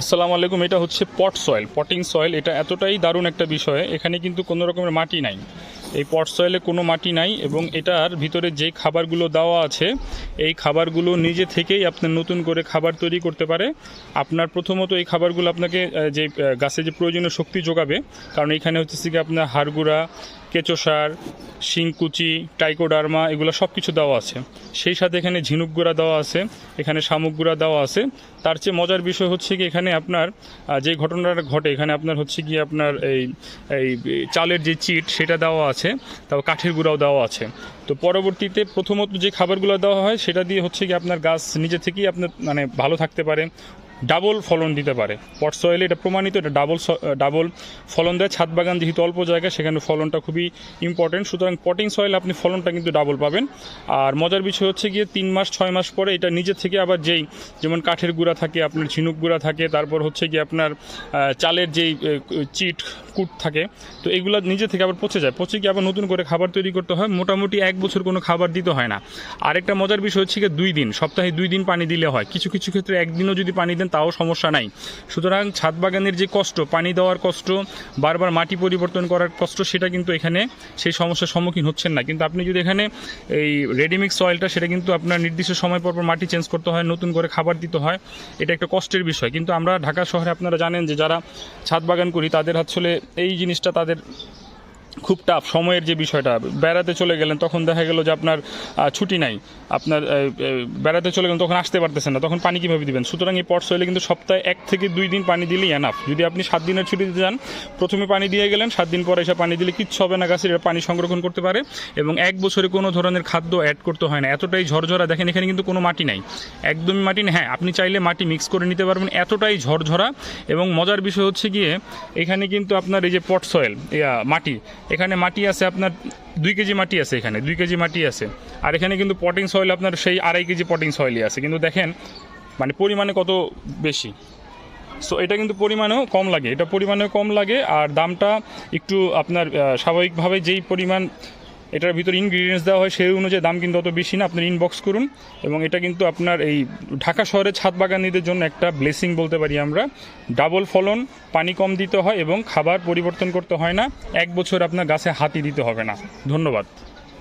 আসসালামু আলাইকুম, এটা হচ্ছে পট সয়েল পটিং সয়েল এটা এতটাই দারুণ একটা বিষয়, এখানে কিন্তু কোনো রকমের মাটি নাই। এই পট সয়েলে কোনো মাটি নাই এবং এটার ভিতরে যে খাবারগুলো দেওয়া আছে, এই খাবারগুলো নিজে থেকেই আপনার নতুন করে খাবার তৈরি করতে পারে। আপনার প্রথমত এই খাবারগুলো আপনাকে যে গাছে যে প্রয়োজনীয় শক্তি যোগাবে, কারণ এখানে হচ্ছে কি আপনার হাড়গুড়া কেঁচো সার, শিংকুচি, টাইকোডার্মা, এগুলো সব কিছু দেওয়া আছে। সেই সাথে এখানে ঝিনুক গুঁড়া দেওয়া আছে, এখানে শামুক গুঁড়া দেওয়া আছে। তার চেয়ে মজার বিষয় হচ্ছে কি, এখানে আপনার যে ঘটনাটা ঘটে, এখানে আপনার হচ্ছে কি, আপনার এই এই, চালের যে চিট, সেটা দেওয়া আছে, তারপর কাঠের গুঁড়াও দেওয়া আছে। তো পরবর্তীতে প্রথমত যে খাবারগুলো দেওয়া হয়, সেটা দিয়ে হচ্ছে কি, আপনার গাছ নিজে থেকেই আপনার মানে ভালো থাকতে পারে। ডাবল ফলন দিতে পারে। পট সয়েলে এটা প্রমাণিত, এটা ডাবল ডাবল ফলন দেয়। ছাদ বাগান যেহেতু অল্প জায়গা, সেখানে ফলনটা খুবই ইম্পর্টেন্ট সুতরাং পটিং সয়েল আপনি ফলনটা কিন্তু ডাবল পাবেন। আর মজার বিষয় হচ্ছে গিয়ে তিন মাস, ছয় মাস পরে এটা নিজে থেকে আবার যেই, যেমন কাঠের গুঁড়া থাকে, আপনার ঝিনুক গুঁড়া থাকে, তারপর হচ্ছে গিয়ে আপনার চালের যেই চিট, কুট থাকে, তো এগুলো নিজে থেকে আবার পচে যায়। পচে গিয়ে আবার নতুন করে খাবার তৈরি করতে হয়। মোটামুটি এক বছর কোনো খাবার দিতে হয় না। আরেকটা মজার বিষয় হচ্ছে গিয়ে দুই দিন, সপ্তাহে দুই দিন পানি দিলে হয়। কিছু কিছু ক্ষেত্রে একদিনও যদি পানি দেন তাও সমস্যা নাই। সুতরাং ছাদ বাগানের যে কষ্ট, পানি দেওয়ার কষ্ট, বারবার মাটি পরিবর্তন করার কষ্ট, সেটা কিন্তু এখানে সেই সমস্যার সম্মুখীন হচ্ছেন না। কিন্তু আপনি যদি এখানে এই রেডিমিক্স সয়েলটা সেটা কিন্তু আপনার নির্দিষ্ট সময় পর পর মাটি চেঞ্জ করতে হয়, নতুন করে খাবার দিতে হয়, এটা একটা কষ্টের বিষয়। কিন্তু আমরা ঢাকা শহরে আপনারা জানেন যে যারা ছাদ বাগান করি, তাদের আসলে এই জিনিসটা তাদের খুব টাফ সময়ের যে বিষয়টা, বেড়াতে চলে গেলেন, তখন দেখা গেল যে আপনার ছুটি নাই। আপনার বেড়াতে চলে গেলেন, তখন আসতে পারতেছেন না, তখন পানি কীভাবে দিবেন? সুতরাং এই পট সয়েলে কিন্তু সপ্তাহে এক থেকে দুই দিন পানি দিলেই এনাফ যদি আপনি সাত দিনের ছুটি দিতে যান প্রথমে পানি দিয়ে গেলেন, সাত দিন পরে এসে পানি দিলে কিচ্ছু হবে না, গাছের পানি সংরক্ষণ করতে পারে এবং এক বছরে কোনো ধরনের খাদ্য অ্যাড করতে হয় না। এতটাই ঝরঝরা, দেখেন এখানে কিন্তু কোনো মাটি নাই। একদমই মাটি নেই হ্যাঁ আপনি চাইলে মাটি মিক্স করে নিতে পারবেন, এতটাই ঝরঝরা। এবং মজার বিষয় হচ্ছে গিয়ে, এখানে কিন্তু আপনার এই যে পট সয়েল মাটি এখানে মাটি আছে আপনার দুই কেজি মাটি আছে এখানে, দুই কেজি মাটি আছে। আর এখানে কিন্তু পটিং সয়েল আপনার সেই আড়াই কেজি পটিং সয়েলই আছে। কিন্তু দেখেন মানে পরিমাণে কত বেশি। সো এটা কিন্তু পরিমাণেও কম লাগে। এটা পরিমাণেও কম লাগে, আর দামটা একটু আপনার স্বাভাবিকভাবে যেই পরিমাণ এটার ভিতরে ইনগ্রিডিয়েন্টস দেওয়া হয়, সেই অনুযায়ী দাম কিন্তু অত বেশি না। আপনার ইনবক্স করুন এবং এটা কিন্তু আপনার এই ঢাকা শহরে ছাদ বাগানিদের জন্য একটা ব্লেসিং বলতে পারি আমরা। ডাবল ফলন, পানি কম দিতে হয় এবং খাবার পরিবর্তন করতে হয় না। এক বছর আপনার গাছে হাতি দিতে হবে না। ধন্যবাদ।